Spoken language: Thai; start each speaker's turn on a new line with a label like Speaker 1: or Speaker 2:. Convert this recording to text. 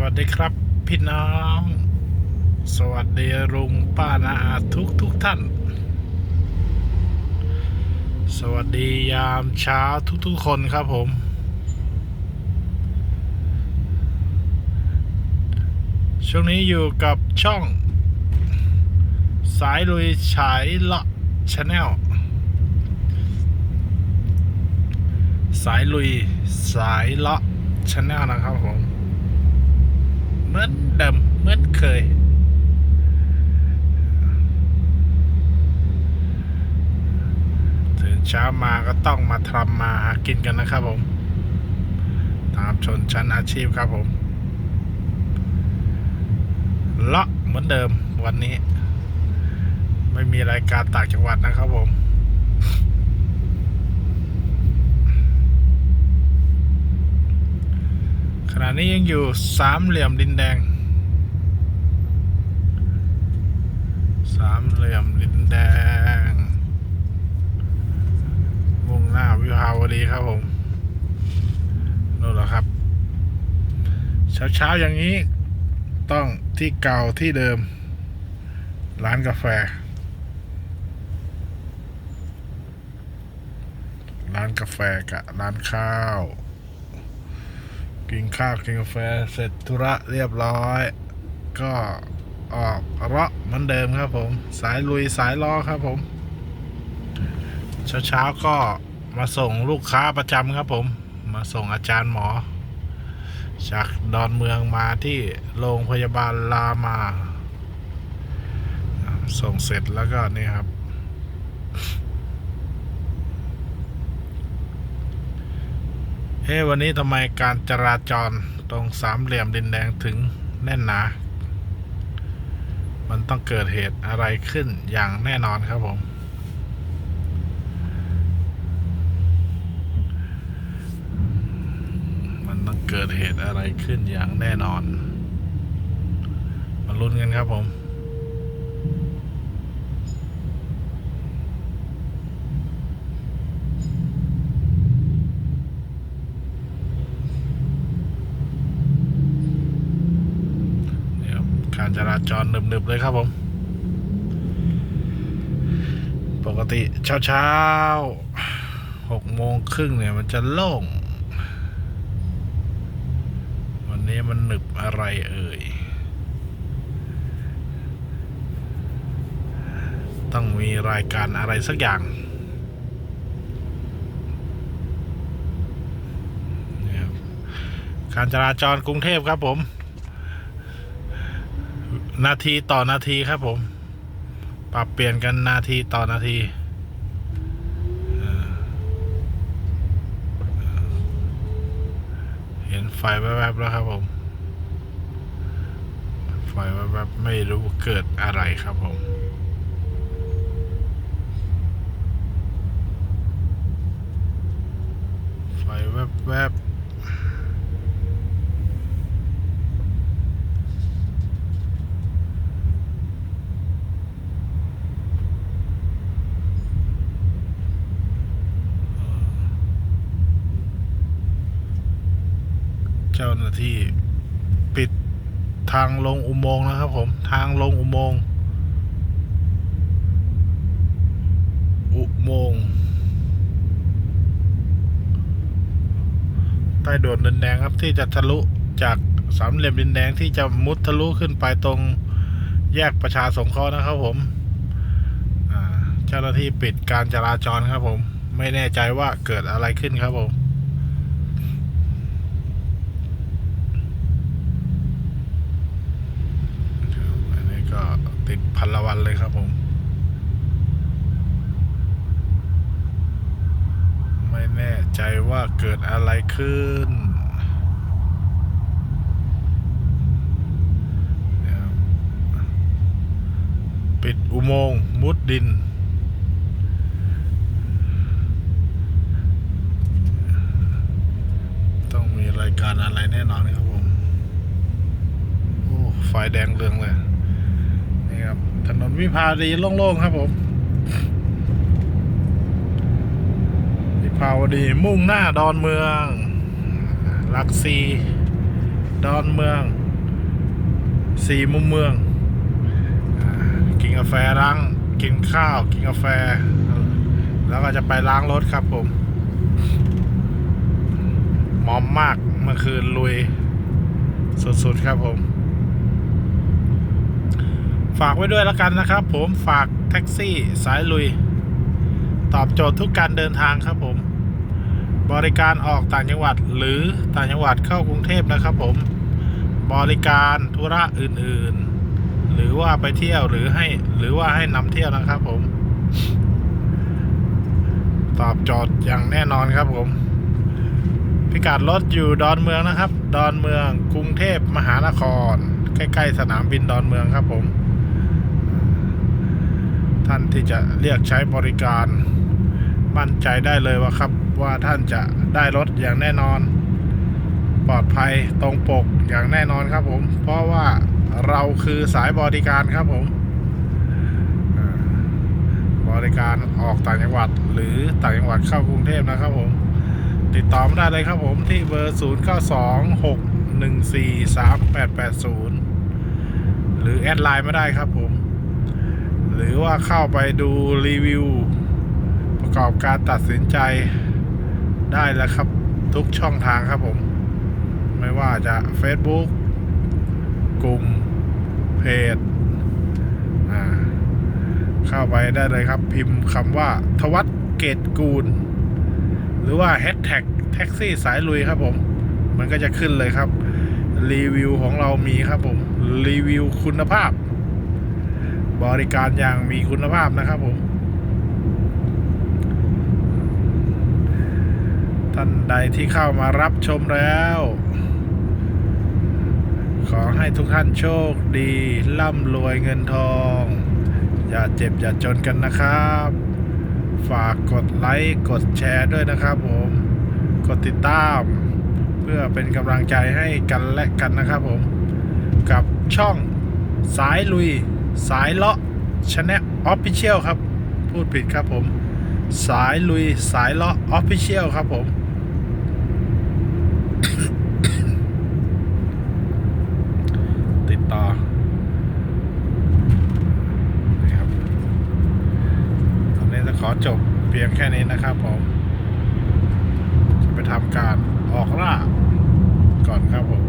Speaker 1: วัสดีครับพี่น้อง สวัสดีลุงป้านาอาทุกทุกท่าน สวัสดียามเช้าทุกทุกๆคนครับผม ช่วงนี้อยู่กับช่อง สายลุยฉายละชาแนลสายลุยสายละชาแนลนะครับผม เหมือนเดิมเหมือนเคยตื่นเช้ามาก็ต้องมาทำมาหากินกันนะครับผม ตามชนชั้นอาชีพครับผมเลาะเหมือนเดิมวันนี้ ไม่มีรายการต่างจังหวัดนะครับผม ขณะ นี้ยังอยู่สามเหลี่ยมดินแดง สามเหลี่ยมดินแดงมุ่งหน้าวิภาวดีครับผมนู่นแหละครับ เช้าๆอย่างนี้ต้องที่เก่าที่เดิม ร้านกาแฟ ร้านกาแฟกับร้านข้าว กินข้าวกินกาแฟเสร็จธุระเรียบร้อย ก็ออกเลาะเหมือนเดิมครับผม สายลุยสายล้อครับผม เช้าๆก็มาส่งลูกค้าประจำครับผม มาส่งอาจารย์หมอ จากดอนเมืองมาที่โรงพยาบาลรามา ส่งเสร็จแล้วก็นี่ครับ เฮ้วันนี้ทำไมการจราจรตรงสามเหลี่ยมดินแดงถึงแน่นหนา มันต้องเกิดเหตุอะไรขึ้นอย่างแน่นอนครับผม มันต้องเกิดเหตุอะไรขึ้นอย่างแน่นอน มาลุ้นกันครับผม นี่ครับการ จราจรหนึบๆเลยครับผม ปกติเช้าๆหกโมงครึ่งเนี่ยมันจะโล่ง วันนี้มันหนึบอะไรเอ่ย ต้องมีรายการอะไรสักอย่างการจราจรกรุงเทพครับผม นาทีต่อนาทีครับผม ปรับเปลี่ยนกันนาทีต่อนาทีเห็นไฟแวบๆแล้วครับผม ไฟแวบๆไม่รู้เกิดอะไรครับผมไฟแวบๆ เจ้าหน้าที่ปิดทางลงอุโมงค์นะครับ ผมทางลงอุโมงค์อุโมงค์ใต้โดดดินแดงครับที่จะทะลุจากสามเหลี่ยมดินแดงที่จะมุดทะลุขึ้นไปตรงแยกประชาสงเคราะห์นะครับผมเจ้าหน้าที่ปิดการจราจรครับผม ไม่แน่ใจว่าเกิดอะไรขึ้นครับผม ครับอันนี้ก็ ติดพันละวันเลยครับผม ไม่แน่ใจว่าเกิดอะไรขึ้นปิดอุโมงค์มุดดิน ต้องมีรายการอะไรแน่นอนครับผม โอ้ ไฟแดงเรืองเลย นี่ครับ ถนนวิภาวดีโล่งๆครับผมวิภาวดีมุ่งหน้าดอนเมืองหลักซีดอนเมืองสี่มุมเมืองอกินกาแฟล้างกินข้าวกินกาแฟ แล้วก็จะไปล้างรถครับผมมอมมากเมื่อคืนลุยสุดๆครับผม ฝากไว้ด้วยแล้วกันนะครับ ผมฝากแท็กซี่สายลุย ตอบโจทย์ทุกการเดินทางครับผม บริการออกต่างจังหวัดหรือต่างจังหวัดเข้ากรุงเทพนะครับ ผมบริการธุระอื่นๆ หรือว่าไปเที่ยวหรือให้หรือว่าให้นำเที่ยวนะครับ ผม ตอบโจทย์อย่างแน่นอนครับผมพิกัดรถอยู่ดอนเมืองนะครับ ดอนเมืองกรุงเทพมหานคร ใกล้ ๆ สนามบินดอนเมืองครับผม ท่านที่จะเรียกใช้บริการ มั่นใจได้เลยว่าครับว่าท่านจะได้รถอย่างแน่นอน ปลอดภัยตรงปกอย่างแน่นอนครับผม เพราะว่าเราคือสายบริการครับผมบริการออกต่างจังหวัดหรือต่างจังหวัดเข้ากรุงเทพนะครับผมติดต่อมาได้เลยครับผมที่เบอร์ 0 9 2 6 1 4 3 8 8 0 หรือแอดไลน์มาได้ครับผม หรือว่าเข้าไปดูรีวิว ประกอบการตัดสินใจได้แล้วครับ ทุกช่องทางครับผม ไม่ว่าจะ Facebook กลุ่ม เพจเข้าไปได้เลยครับ พิมพ์คำว่า ทวัตเกตกูล หรือว่าแฮชแท็กแท็กซี่สายลุยครับผม มันก็จะขึ้นเลยครับ รีวิวของเรามีครับผม รีวิวคุณภาพ บริการอย่างมีคุณภาพนะครับผม ท่านใดที่เข้ามารับชมแล้ว ขอให้ทุกท่านโชคดี ร่ำรวยเงินทอง อย่าเจ็บอย่าจนกันนะครับ ฝากกดไลค์ กดแชร์ด้วยนะครับผม กดติดตาม เพื่อเป็นกำลังใจให้กันและกันนะครับผม กับช่องสายลุย สายเลาะชแนลออฟฟิเชียลครับ พูดผิดครับผม สายลุยสายเลาะออฟฟิเชียลครับผมติดต่อนี่ครับตอนนี้จะขอจบเพียงแค่นี้นะครับผม จะไปทำการออกล่าก่อนครับผม